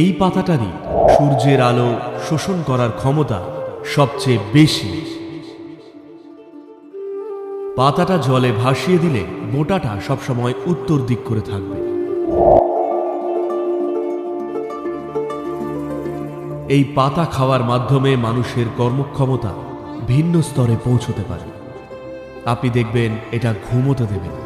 এই পাতাটারই সূর্যের আলো শোষণ করার ক্ষমতা সবচেয়ে বেশি। পাতাটা জলে ভাসিয়ে দিলে বোটাটা সবসময় উত্তর দিক করে থাকবে। এই পাতা খাওয়ার মাধ্যমে মানুষের কর্মক্ষমতা ভিন্ন স্তরে পৌঁছতে পারে। আপনি দেখবেন এটা ঘুমোতে দেবে না।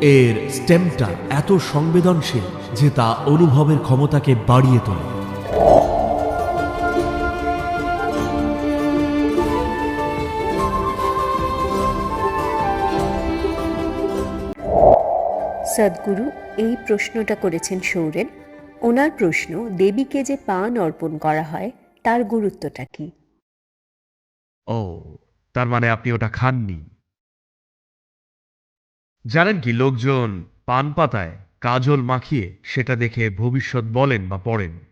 এর স্টেমটা এত সংবেদনশীল যে তা অনুভবের ক্ষমতাকে বাড়িয়ে তোলে। সদ্গুরু এই প্রশ্নটা করেছেন সৌরেন। ওনার প্রশ্ন দেবীকে যে পান অর্পণ করা হয় তার গুরুত্বটা কি? ও তার মানে আপনি ওটা খাননি। জানেন কি লোকজন পান পাতায় কাজল মাখিয়ে সেটা দেখে ভবিষ্যৎ বলেন বা পড়েন।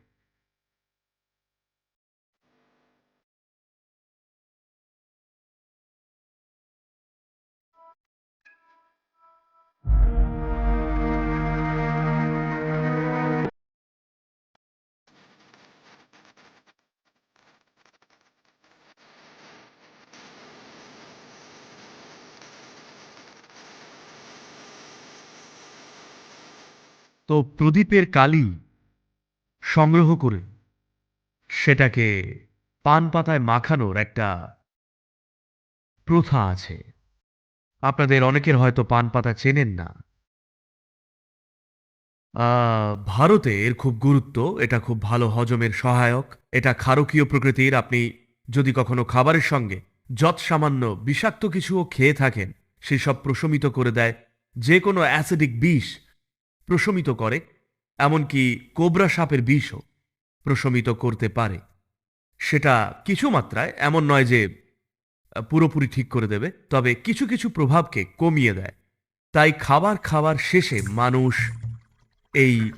তো প্রদীপের কালি সংগ্রহ করে সেটাকে পান পাতায় মাখানোর একটা প্রথা আছে। আপনাদের অনেকের হয়তো পান পাতা চেনেন না। ভারতে এর খুব গুরুত্ব, এটা খুব ভালো হজমের সহায়ক, এটা ক্ষারকীয় প্রকৃতির। আপনি যদি কখনো খাবারের সঙ্গে যৎ সামান্য বিষাক্ত কিছুও খেয়ে থাকেন, সেসব প্রশমিত করে দেয়। যে কোনো অ্যাসিডিক বিষ প্রশমিত করে, এমনকি কোবরা সাপের বিষও প্রশমিত করতে পারে। সেটা কিছু মাত্রায় এমন নয় যে পুরোপুরি ঠিক করে দেবে, তবে কিছু কিছু প্রভাবকে কমিয়ে দেয়। তাই খাবার খাওয়ার শেষে মানুষ এই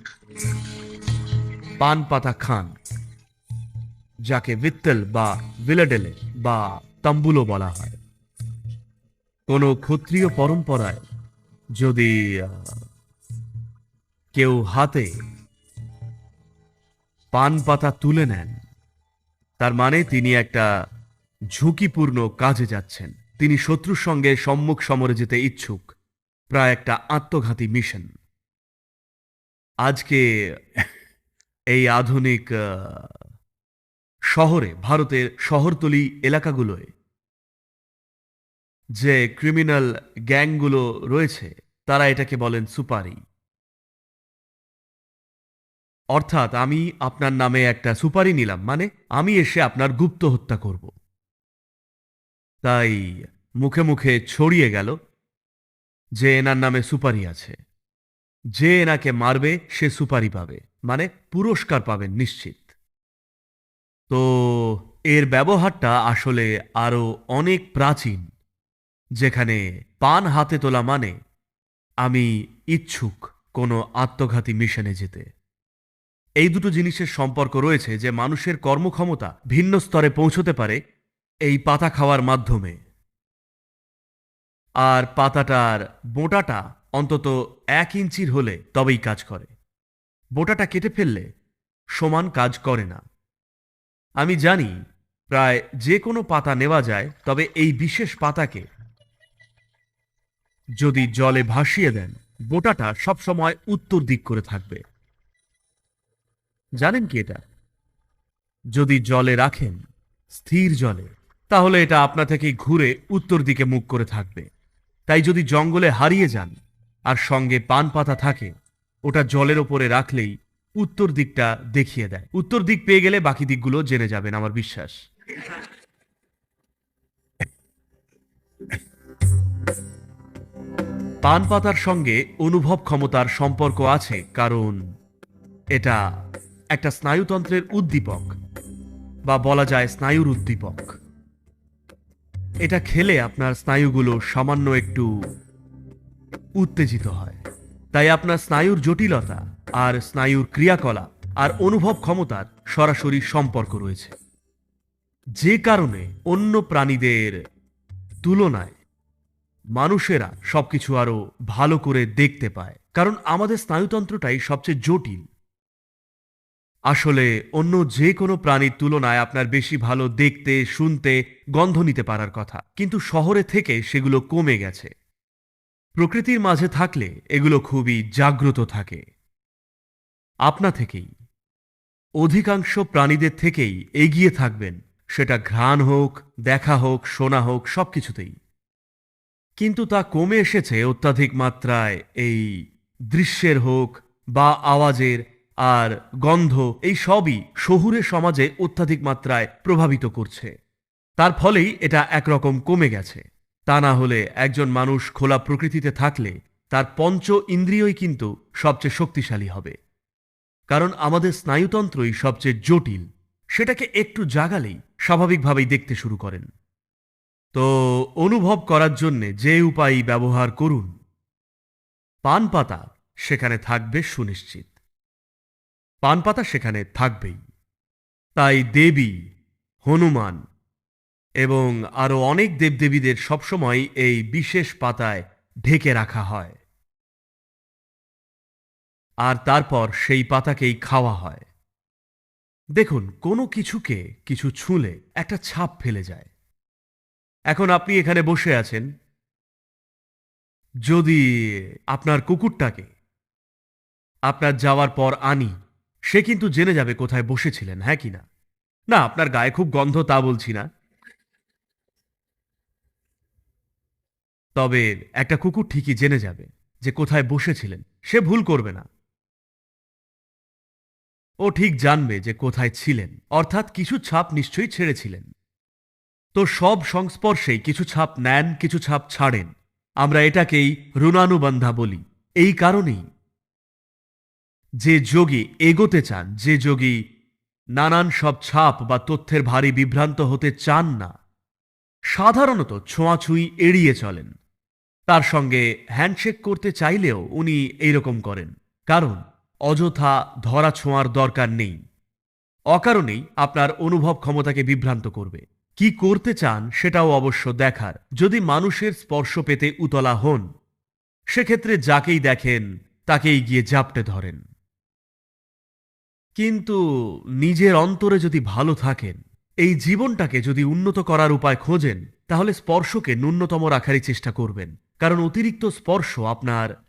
পান পাতা খান, যাকে ভিত্তেল বা ভিলাডেলে বা তাম্বুলো বলা হয়। কোনো ক্ষত্রিয় পরম্পরায় যদি কেউ হাতে পান পাতা তুলে নেন। তার মানে তিনি একটা ঝুঁকিপূর্ণ কাজে যাচ্ছেন। তিনি শত্রুর সঙ্গে সম্মুখ সমরে যেতে ইচ্ছুক। প্রায় একটা আত্মঘাতী মিশন। আজকে এই আধুনিক শহরে, ভারতের শহরতলি এলাকাগুলোয় যে ক্রিমিনাল গ্যাংগুলো রয়েছে, তারা এটাকে বলেন সুপারি। অর্থাৎ আমি আপনার নামে একটা সুপারি নিলাম মানে আমি এসে আপনার গুপ্ত হত্যা করব। তাই মুখে মুখে ছড়িয়ে গেল যে এনার নামে সুপারি আছে। যে এনাকে মারবে, সে সুপারি পাবে মানে পুরস্কার পাবেন নিশ্চিত। তো এর ব্যবহারটা আসলে আরও অনেক প্রাচীন, যেখানে পান হাতে তোলা মানে আমি ইচ্ছুক কোনো আত্মঘাতী মিশনে যেতে। এই দুটো জিনিসের সম্পর্ক রয়েছে যে মানুষের কর্মক্ষমতা ভিন্ন স্তরে পৌঁছতে পারে এই পাতা খাওয়ার মাধ্যমে। আর পাতাটার বোঁটাটা অন্তত এক ইঞ্চির হলে তবেই কাজ করে। বোঁটাটা কেটে ফেললে সমান কাজ করে না। আমি জানি প্রায় যে কোনো পাতা নেওয়া যায়, তবে এই বিশেষ পাতাকে যদি জলে ভাসিয়ে দেন, বোটাটা সবসময় উত্তর দিক করে থাকবে। জানেন কি এটা? যদি জলে রাখেন, স্থির জলে, তাহলে এটা আপনা থেকেই ঘুরে উত্তর দিকে মুখ করে থাকবে। তাই যদি জঙ্গলে হারিয়ে যান আর সঙ্গে পান পাতা থাকে, ওটা জলের ওপরে রাখলেই উত্তর দিকটা দেখিয়ে দেয়। উত্তর দিক পেয়ে গেলে বাকি দিকগুলো জেনে যাবেন, আমার বিশ্বাস। পান পাতার সঙ্গে অনুভব ক্ষমতার সম্পর্ক আছে, কারণ এটা একটা স্নায়ুতন্ত্রের উদ্দীপক, বা বলা যায় স্নায়ুর উদ্দীপক। এটা খেলে আপনার স্নায়ুগুলো সামান্য একটু উত্তেজিত হয়। তাই আপনার স্নায়ুর জটিলতা আর স্নায়ুর ক্রিয়াকলাপ আর অনুভব ক্ষমতার সরাসরি সম্পর্ক রয়েছে। যে কারণে অন্য প্রাণীদের তুলনায় মানুষেরা সবকিছু আরও ভালো করে দেখতে পায়। কারণ আমাদের স্নায়ুতন্ত্রটাই সবচেয়ে জটিল। আসলে অন্য যে কোনো প্রাণীর তুলনায় আপনার বেশি ভালো দেখতে, শুনতে, গন্ধ নিতে পারার কথা। কিন্তু শহরে থেকে সেগুলো কমে গেছে। প্রকৃতির মাঝে থাকলে এগুলো খুবই জাগ্রত থাকে। আপনা থেকেই, অধিকাংশ প্রাণীদের থেকেই এগিয়ে থাকবেন। সেটা ঘ্রাণ হোক, দেখা হোক, শোনা হোক, সবকিছুতেই। কিন্তু তা কমে এসেছে অত্যাধিক মাত্রায় এই দৃশ্যের হোক বা আওয়াজের আর গন্ধ এই সবই শহুরে সমাজে অত্যাধিক মাত্রায় প্রভাবিত করছে। তার ফলেই এটা একরকম কমে গেছে। তা না হলে একজন মানুষ খোলা প্রকৃতিতে থাকলে তার পঞ্চ ইন্দ্রিয়ই কিন্তু সবচেয়ে শক্তিশালী হবে। কারণ আমাদের স্নায়ুতন্ত্রই সবচেয়ে জটিল, সেটাকে একটু জাগালেই স্বাভাবিকভাবেই দেখতে শুরু করেন। তো অনুভব করার জন্য যে উপায় ব্যবহার করুন। পান পাতা সেখানে থাকবে সুনিশ্চিত। পান পাতা সেখানে থাকবেই। তাই দেবী, হনুমান এবং আরও অনেক দেবদেবীদের সবসময় এই বিশেষ পাতায় ঢেকে রাখা হয়। আর তারপর সেই পাতাকেই খাওয়া হয়। দেখুন, কোনো কিছুকে কিছু ছুঁলে একটা ছাপ ফেলে যায়। এখন আপনি এখানে বসে আছেন। যদি আপনার কুকুরটাকে আপনার যাওয়ার পর আনি সে কিন্তু জেনে যাবে কোথায় বসেছিলেন হ্যাঁ কি না? না, আপনার গায়ে খুব গন্ধ, তা বলছি না। তবে একটা কুকুর ঠিকই জেনে যাবে যে কোথায় বসেছিলেন, সে ভুল করবে না। ও ঠিক জানবে যে কোথায় ছিলেন, অর্থাৎ কিছু ছাপ নিশ্চয়ই ছেড়েছিলেন। তো সব সংস্পর্শেই কিছু ছাপ নেন, কিছু ছাপ ছাড়েন। আমরা এটাকেই রুণানুবন্ধা বলি। এই কারণেই যে যোগী এগোতে চান, যে যোগী নানান সব ছাপ বা তথ্যের ভারী বিভ্রান্ত হতে চান না, সাধারণত ছোঁয়াছুঁই এড়িয়ে চলেন। তার সঙ্গে হ্যান্ডশেক করতে চাইলেও উনি এইরকম করেন, কারণ অযথা ধরা ছোঁয়ার দরকার নেই। অকারণেই আপনার অনুভব ক্ষমতাকে বিভ্রান্ত করবে। কি করতে চান সেটাও অবশ্য দেখার। যদি মানুষের স্পর্শ পেতে উতলা হন, সেক্ষেত্রে যাকেই দেখেন তাকেই গিয়ে জাপটে ধরেন। কিন্তু নিজের অন্তরে যদি ভালো থাকেন, এই জীবনটাকে যদি উন্নত করার উপায় খোঁজেন, তাহলে স্পর্শকে ন্যূনতম রাখারই চেষ্টা করবেন। কারণ অতিরিক্ত স্পর্শ আপনার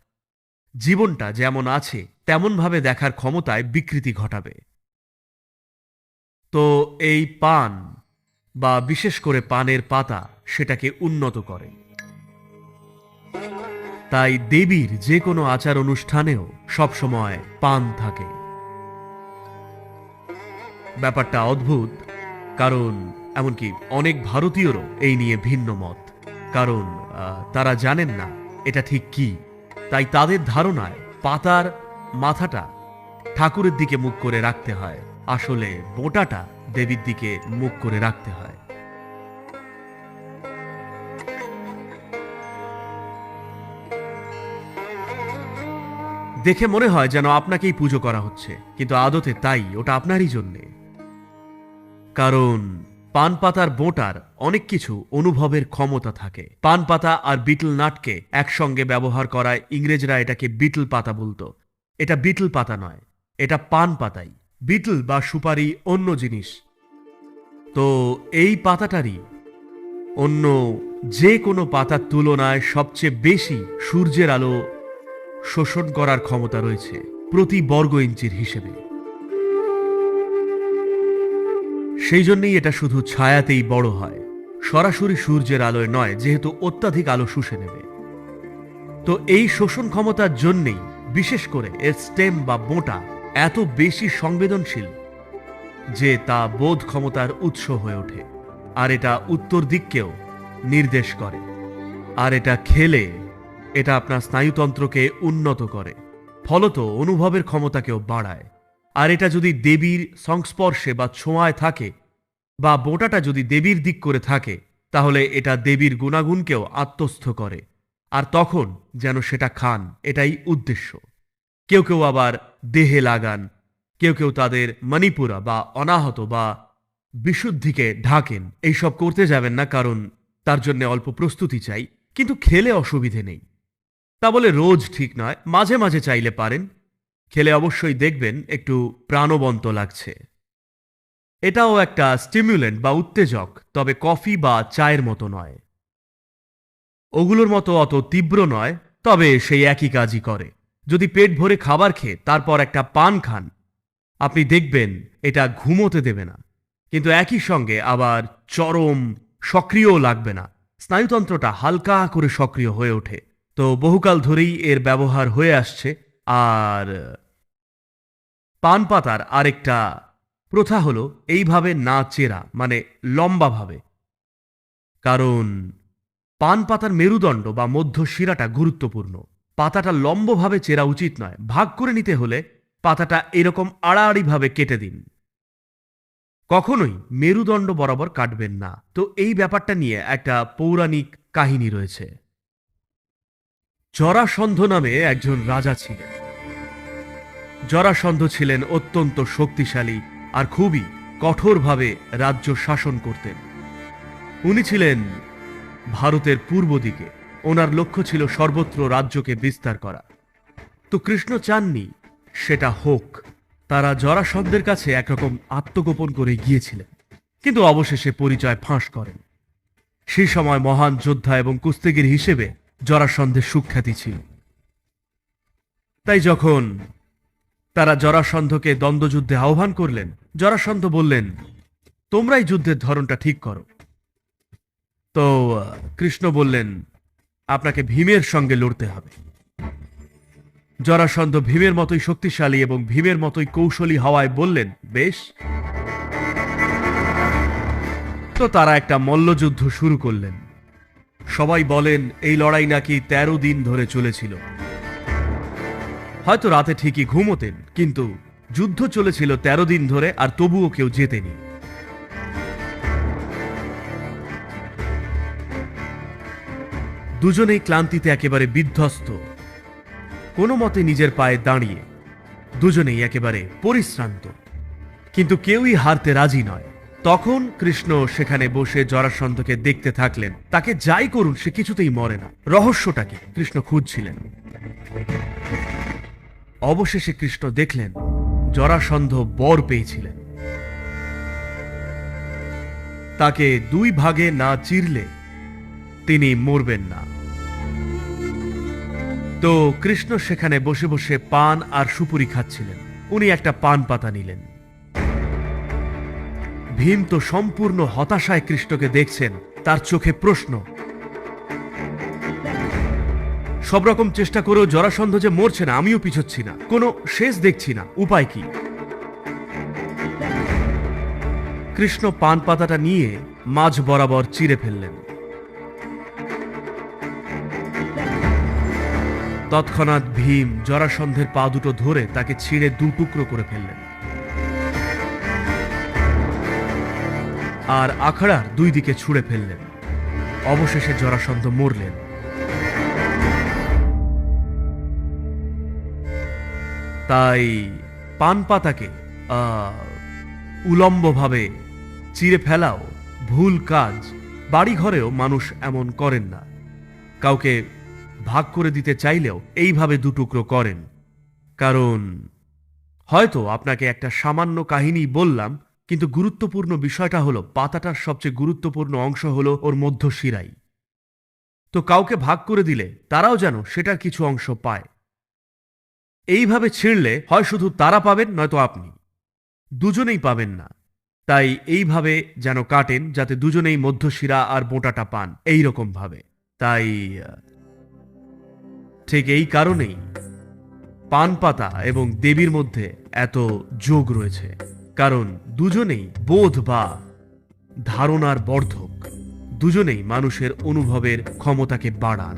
জীবনটা যেমন আছে, তেমনভাবে দেখার ক্ষমতায় বিকৃতি ঘটাবে। তো এই পান, বা বিশেষ করে পানের পাতা, সেটাকে উন্নত করে। তাই দেবীর যে কোনো আচার অনুষ্ঠানেও সবসময় পান থাকে। ব্যাপারটা অদ্ভুত, কারণ এমনকি অনেক ভারতীয়রও এই নিয়ে ভিন্ন মত। কারণ তারা জানেন না এটা ঠিক কি। তাই তাদের ধারণায় পাতার মাথাটা ঠাকুরের দিকে মুখ করে রাখতে হয়। আসলে বোটাটা দেবীর দিকে মুখ করে রাখতে হয়। দেখে মনে হয় যেন আপনাকেই পুজো করা হচ্ছে, কিন্তু আদতে তাই, ওটা আপনারই জন্যে। কারণ পান পাতার বোটার অনেক কিছু অনুভবের ক্ষমতা থাকে। পান পাতা আর বিটল নাটকে একসঙ্গে ব্যবহার করায় ইংরেজরা এটাকে বিটল পাতা বলতো। এটা বিটল পাতা নয়, এটা পান পাতাই। বিটল বা সুপারি অন্য জিনিস। তো এই পাতাটারই অন্য যে কোনো পাতার তুলনায় সবচেয়ে বেশি সূর্যের আলো শোষণ করার ক্ষমতা রয়েছে প্রতি বর্গ ইঞ্চির হিসেবে। সেই জন্যই এটা শুধু ছায়াতেই বড় হয়। সরাসরি সূর্যের আলোয় নয়, যেহেতু অত্যাধিক আলো শুষে নেবে। তো এই শোষণ ক্ষমতার জন্যেই, বিশেষ করে এর স্টেম বা বোঁটা এত বেশি সংবেদনশীল যে তা বোধ ক্ষমতার উৎস হয়ে ওঠে। আর এটা উত্তর দিককেও নির্দেশ করে। আর এটা খেলে এটা আপনার স্নায়ুতন্ত্রকে উন্নত করে, ফলত অনুভবের ক্ষমতাকেও বাড়ায়। আর এটা যদি দেবীর সংস্পর্শে বা ছোঁয়ায় থাকে বা বোটাটা যদি দেবীর দিক করে থাকে, তাহলে এটা দেবীর গুণাগুণকেও আত্মস্থ করে। আর তখন যেন সেটা খান, এটাই উদ্দেশ্য। কেউ কেউ আবার দেহে লাগান, কেউ কেউ তাদের মণিপুরা বা অনাহত বা বিশুদ্ধিকে ঢাকেন। এইসব করতে যাবেন না, কারণ তার জন্য অল্প প্রস্তুতি চাই, কিন্তু খেলে অসুবিধে নেই। তা বলে রোজ ঠিক নয়, মাঝে মাঝে চাইলে পারেন। খেলে অবশ্যই দেখবেন, একটু প্রাণবন্ত লাগছে। এটাও একটা স্টিমুলেন্ট বা উত্তেজক, তবে কফি বা চায়ের মতো নয়। ওগুলোর মতো অত তীব্র নয়, তবে সেই একই কাজই করে। যদি পেট ভরে খাবার খেয়ে তারপর একটা পান খান, আপনি দেখবেন এটা ঘুমোতে দেবে না। কিন্তু একই সঙ্গে আবার চরম সক্রিয় লাগবে না। স্নায়ুতন্ত্রটা হালকা করে সক্রিয় হয়ে ওঠে। তো বহুকাল ধরেই এর ব্যবহার হয়ে আসছে। আর পান পাতার আরেকটা প্রথা হলো এইভাবে না চেরা মানে লম্বাভাবে। কারণ পান পাতার মেরুদণ্ড বা মধ্য শিরাটা গুরুত্বপূর্ণ। পাতাটা লম্বভাবে চেরা উচিত নয়। ভাগ করে নিতে হলে পাতাটা এরকম আড়াআড়িভাবে কেটে দিন। কখনোই মেরুদণ্ড বরাবর কাটবেন না। তো এই ব্যাপারটা নিয়ে একটা পৌরাণিক কাহিনী রয়েছে। জরাসন্ধ নামে একজন রাজা ছিলেন। জরাসন্ধ ছিলেন অত্যন্ত শক্তিশালী আর খুবই কঠোরভাবে রাজ্য শাসন করতেন। উনি ছিলেন ভারতের পূর্ব দিকে। ওনার লক্ষ্য ছিল সর্বত্র রাজ্যকে বিস্তার করা। তো কৃষ্ণ চাননি, সেটা হোক। তারা জরাসন্ধের কাছে একরকম আত্মগোপন করে গিয়েছিলেন, কিন্তু অবশেষে পরিচয় ফাঁস করেন। সেই সময় মহান যোদ্ধা এবং কুস্তিগির হিসেবে জরাসন্ধের সুখ্যাতি ছিল। তাই যখন তারা জরাসন্ধকে দ্বন্দ্বযুদ্ধে আহ্বান করলেন। জরাসন্ধ বললেন, তোমরাই যুদ্ধের ধরনটা ঠিক করো। তো, কৃষ্ণ বললেন, আপনাকে ভীমের সঙ্গে লড়তে হবে। জরাসন্ধ ভীমের মতোই শক্তিশালী এবং ভীমের মতোই কৌশলী হওয়ায় বললেন, বেশ। তো তারা একটা মল্লযুদ্ধ শুরু করলেন। সবাই বলেন, এই লড়াই নাকি তেরো দিন ধরে চলেছিল। হয়তো রাতে ঠিকই ঘুমোতেন, কিন্তু যুদ্ধ চলেছিল তেরো দিন ধরে আর তবুও কেউ জেতেনি দুজনেই ক্লান্তিতে একেবারে বিধ্বস্ত। কোনো মতে নিজের পায়ে দাঁড়িয়ে, দুজনেই একেবারে পরিশ্রান্ত। কিন্তু কেউই হারতে রাজি নয়। তখন কৃষ্ণ সেখানে বসে জরাসন্ধকে দেখতে থাকলেন। তাকে যাই করুন, সে কিছুতেই মরে না। রহস্যটাকে কৃষ্ণ খুঁজছিলেন। অবশেষে কৃষ্ণ দেখলেন, জরাসন্ধ বর পেয়েছিলেন। তাকে দুই ভাগে না চিরলে তিনি মরবেন না। তো কৃষ্ণ সেখানে বসে বসে পান আর সুপুরি খাচ্ছিলেন। উনি একটা পান পাতা নিলেন। ভীম তো সম্পূর্ণ হতাশায় কৃষ্ণকে দেখছেন, তার চোখে প্রশ্ন সব রকম চেষ্টা করেও জরাসন্ধ যে মরছে না, আমিও পিছোচ্ছি না। কোনো শেষ দেখছি না। উপায় কি? কৃষ্ণ পান পাতাটা নিয়ে মাঝ বরাবর চিরে ফেললেন। তৎক্ষণাৎ ভীম জরাসন্ধের পা দুটো ধরে তাকে ছিঁড়ে দু টুকরো করে ফেললেন। আর আখড়ার দুই দিকে ছুঁড়ে ফেললেন। অবশেষে জরাসন্ধ মরলেন। তাই পান পাতাকে উলম্বভাবে চিরে ফেলাও ভুল কাজ। বাড়ি ঘরেও মানুষ এমন করেন না। কাউকে ভাগ করে দিতে চাইলেও এইভাবে দুটুকরো করেন। কারণ, হয়তো আপনাকে একটা সামান্য কাহিনী বললাম, কিন্তু গুরুত্বপূর্ণ বিষয়টা হলো পাতাটার সবচেয়ে গুরুত্বপূর্ণ অংশ হলো ওর মধ্য শিরাই তো কাউকে ভাগ করে দিলে তারাও যেন সেটার কিছু অংশ পায়। এইভাবে ছিঁড়লে হয় শুধু তারা পাবেন, নয়তো আপনি। দুজনেই পাবেন না। তাই এইভাবে যেন কাটেন, যাতে দুজনেই মধ্যশিরা আর বোটাটা পান এই ভাবে তাই ঠিক এই কারণেই পান পাতা এবং দেবীর মধ্যে এত যোগ রয়েছে। কারণ দুজনেই বোধ বা ধারণার বর্ধক। দুজনেই মানুষের অনুভবের ক্ষমতাকে বাড়ান।